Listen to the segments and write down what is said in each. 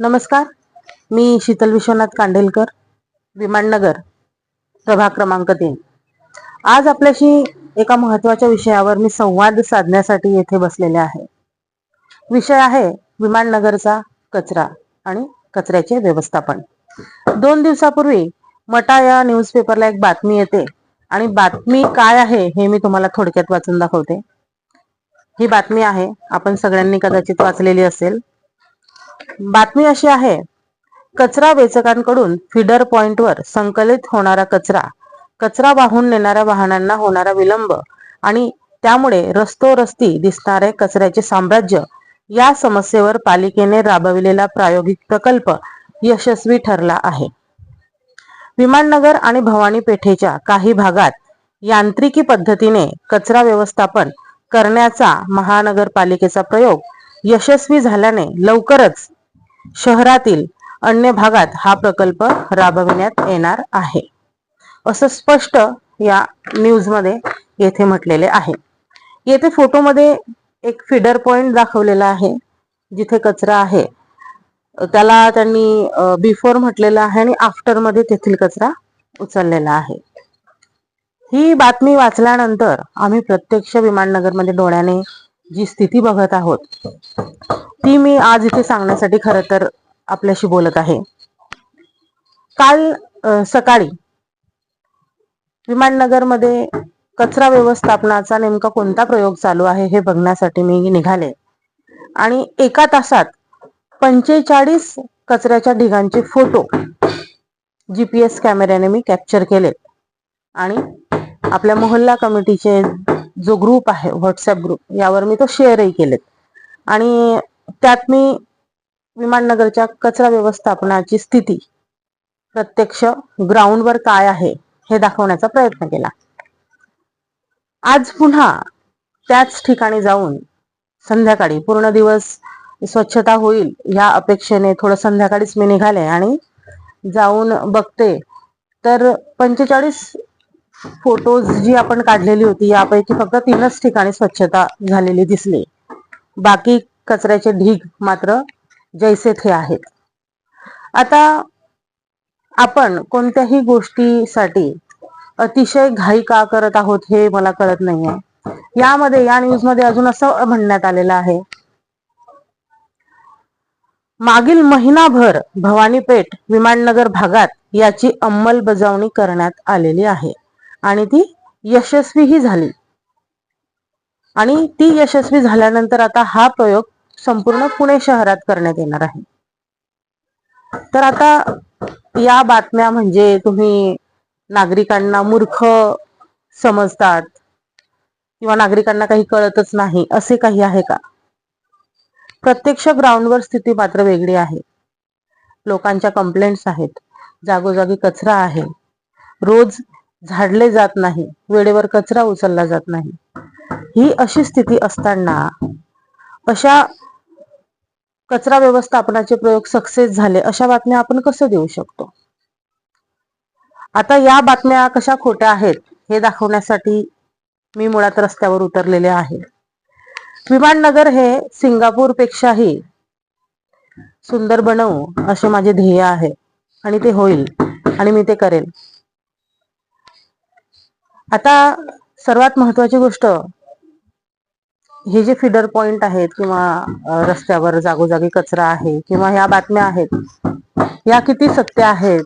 नमस्कार. मी शीतल विश्वनाथ कांडेलकर विमाननगर प्रभाग क्रमांक तीन. आज आपल्याशी एका महत्त्वाच्या विषयावर मी संवाद साधण्यासाठी येथे बसलेले आहे. विषय आहे विमाननगरचा कचरा आणि कचऱ्याचे व्यवस्थापन. दोन दिवसापूर्वी मटा या न्यूजपेपरला एक बातमी येते आणि बातमी काय आहे हे मी तुम्हाला थोडक्यात वाचून दाखवते. ही बातमी आहे आपण सगळ्यांनी कदाचित वाचलेली असेल. बातमी अशी आहे. कचरा वेचकांकडून फिडर पॉइंटवर संकलित होणारा कचरा कचरा वाहून नेणाऱ्या वाहनांना होणारा विलंब आणि त्यामुळे रस्तोरस्ती दिसणारे कचऱ्याचे साम्राज्य या समस्येवर पालिकेने राबविलेला प्रायोगिक प्रकल्प यशस्वी ठरला आहे. विमाननगर आणि भवानी पेठेच्या काही भागात यांत्रिकी पद्धतीने कचरा व्यवस्थापन करण्याचा महानगरपालिकेचा प्रयोग यशस्वी झाल्याने लवकरच शहरातील अन्य भागात हा प्रकल्प राबविण्यात येणार आहे. असं स्पष्ट या न्यूजमध्ये येथे म्हटलेले आहे. येथे फोटोमध्ये एक फिडर पॉइंट दाखवलेला आहे जिथे कचरा आहे. त्याला त्यांनी बिफोर म्हटलेलं आहे आणि आफ्टरमध्ये तेथील कचरा उचललेला आहे. ही बातमी वाचल्यानंतर आम्ही प्रत्यक्ष विमाननगरमध्ये डोळ्याने जी स्थिती बघत आहोत ती मी आज इथे सांगण्यासाठी खर तर आपल्याशी बोलत आहे. काल सकाळी विमाननगरमध्ये कचरा व्यवस्थापनाचा नेमका कोणता प्रयोग चालू आहे हे बघण्यासाठी मी निघाले. आणि एका तासात पंचेचाळीस कचऱ्याच्या ढिगांचे फोटो जीपीएस कॅमेऱ्याने मी कॅप्चर केले. आणि आपल्या मोहल्ला कमिटीचे जो ग्रुप आहे व्हॉट्सअप ग्रुप यावर मी तो शेअरही केलेत. आणि त्यात मी विमाननगरच्या कचरा व्यवस्थापनाची स्थिती प्रत्यक्ष ग्राउंडवर काय आहे हे दाखवण्याचा प्रयत्न केला. आज पुन्हा त्याच ठिकाणी जाऊन संध्याकाळी पूर्ण दिवस स्वच्छता होईल या अपेक्षेने थोडं संध्याकाळीच मी निघाले आणि जाऊन बघते. तर पंचेचाळीस फोटोज जी आपण काढलेली होती यापैकी फक्त तीनच ठिकाणी स्वच्छता झालेली दिसली. बाकी कचऱ्याचे ढीग मात्र जैसे थे आहेत. आता आपण कोणत्याही गोष्टीसाठी अतिशय घाई का करत आहोत हे मला कळत नाहीये. यामध्ये या न्यूजमध्ये अजून असं म्हणण्यात आलेलं आहे. मागील महिनाभर भवानीपेठ विमाननगर भागात याची अंमलबजावणी करण्यात आलेली आहे आणि ती यशस्वीही झाली. आणि ती यशस्वी झाल्यानंतर आता हा प्रयोग संपूर्ण पुणे शहरात करण्यात येणार आहे. तर आता या बातम्या म्हणजे तुम्ही नागरिकांना मूर्ख समजतात किंवा नागरिकांना काही कळतच नाही असे काही आहे का? प्रत्यक्ष ग्राउंडवर स्थिती मात्र वेगळी आहे. लोकांच्या कंप्लेंट्स आहेत. जागोजागी कचरा आहे. रोज झाडले जात नाही. वेळेवर कचरा उचलला जात नाही. ही अशी स्थिती असताना अशा कचरा व्यवस्थापनाचे प्रयोग सक्सेस झाले अशा बातम्या आपण कसं देऊ शकतो? आता या बातम्या कशा खोट्या आहेत हे दाखवण्यासाठी मी मुळात रस्त्यावर उतरलेले आहे. विमाननगर हे सिंगापूर पेक्षाही सुंदर बनवू असे माझे ध्येय आहे. आणि ते होईल आणि मी ते करेल आता सर्वात महत्वाची गोष्ट हे जे फिडर पॉइंट आहेत किंवा रस्त्यावर जागोजागी कचरा आहे किंवा ह्या बातम्या आहेत या किती सत्य आहेत?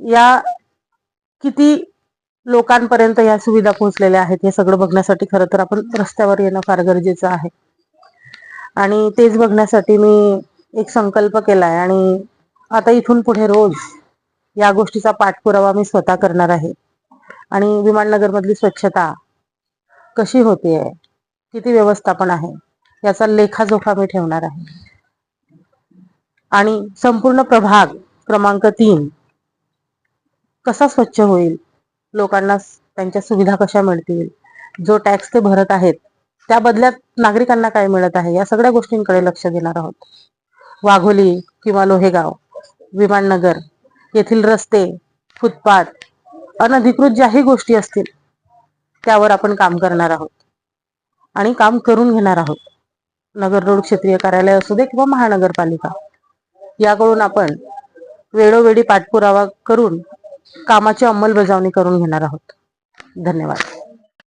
या किती लोकांपर्यंत या सुविधा पोहोचलेल्या आहेत? हे सगळं बघण्यासाठी खरं तर आपण रस्त्यावर येणं फार गरजेचं आहे. आणि तेच बघण्यासाठी मी एक संकल्प केलाय आणि आता इथून पुढे रोज या गोष्टीचा पाठपुरावा मी स्वतः करणार आहे. आणि विमाननगरमधली स्वच्छता कशी होते किती व्यवस्थापन आहे याचा लेखाजोखा मी ठेवणार आहे. आणि संपूर्ण प्रभाग क्रमांक तीन कसा स्वच्छ होईल लोकांना त्यांच्या सुविधा कशा मिळतील जो टॅक्स ते भरत आहेत त्या बदल्यात नागरिकांना काय मिळत आहे या सगळ्या गोष्टींकडे लक्ष देणार आहोत. वाघोली किंवा लोहेगाव विमाननगर येथील रस्ते फुटपाथ अनधिकृत ज्याही गोष्टी असतील त्यावर आपण काम करणार आहोत. आणि काम करून घेणार आहोत. नगर रोड क्षेत्रीय कार्यालय असू दे किंवा महानगरपालिका. याकडून आपण वेळोवेळी पाठपुरावा करून कामाची अंमलबजावणी करून घेणार आहोत. धन्यवाद.